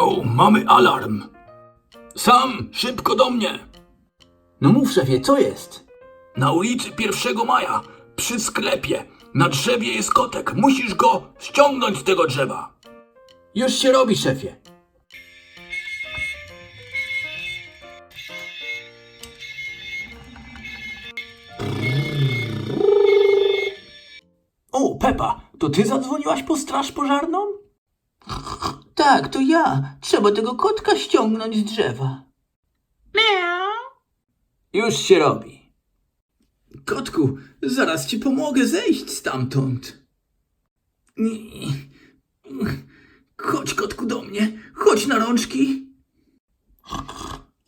O, mamy alarm. Sam, szybko do mnie. No mów, szefie, co jest? Na ulicy 1 Maja, przy sklepie, na drzewie jest kotek. Musisz go ściągnąć z tego drzewa. Już się robi, szefie. O, Pepa, to ty zadzwoniłaś po straż pożarną? Tak, to ja. Trzeba tego kotka ściągnąć z drzewa. Już się robi. Kotku, zaraz ci pomogę zejść stamtąd. Nie. Chodź, kotku, do mnie. Chodź na rączki.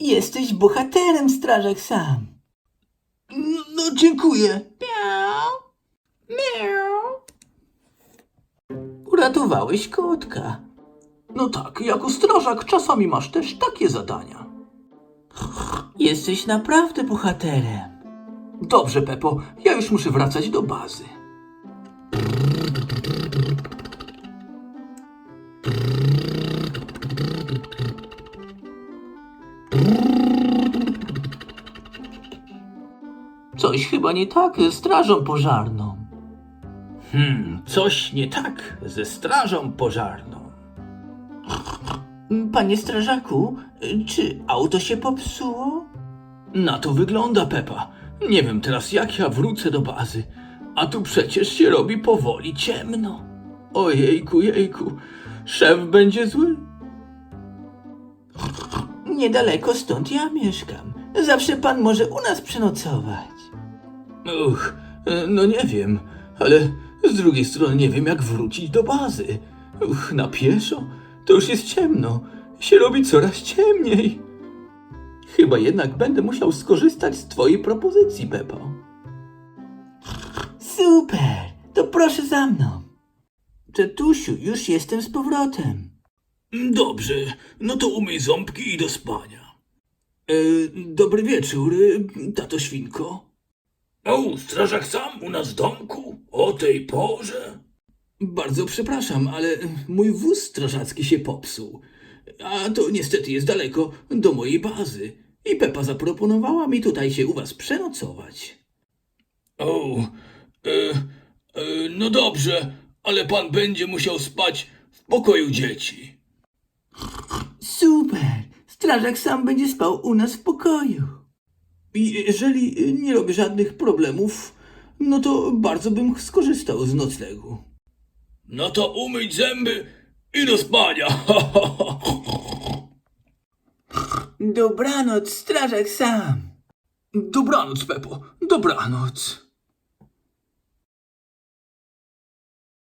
Jesteś bohaterem, strażak sam. No, no dziękuję. Miau. Miau. Uratowałeś kotka. No tak, jako strażak czasami masz też takie zadania. Jesteś naprawdę bohaterem. Dobrze, Pepo, ja już muszę wracać do bazy. Coś chyba nie tak ze strażą pożarną. Hmm, coś nie tak ze strażą pożarną. Panie strażaku, czy auto się popsuło? Na to wygląda, Pepa. Nie wiem teraz, jak ja wrócę do bazy. A tu przecież się robi powoli ciemno. Ojejku, jejku, szef będzie zły. Niedaleko stąd ja mieszkam. Zawsze pan może u nas przenocować. Uch, no nie wiem, ale z drugiej strony nie wiem, jak wrócić do bazy. Uch, na pieszo? To już jest ciemno. Się robi coraz ciemniej. Chyba jednak będę musiał skorzystać z twojej propozycji, Pepo. Super! To proszę za mną. Tetusiu, już jestem z powrotem. Dobrze, no to umyj ząbki i do spania. E, dobry wieczór, e, tato świnko. O, strażak sam u nas w domku? O tej porze? Bardzo przepraszam, ale mój wóz strażacki się popsuł. A to niestety jest daleko do mojej bazy. I Pepa zaproponowała mi tutaj się u was przenocować. O, e, e, no dobrze, ale pan będzie musiał spać w pokoju dzieci. Super! Strażak sam będzie spał u nas w pokoju. I jeżeli nie robię żadnych problemów, no to bardzo bym skorzystał z noclegu. No to umyć zęby i do spania. Dobranoc, strażak sam. Dobranoc, Pepo, dobranoc.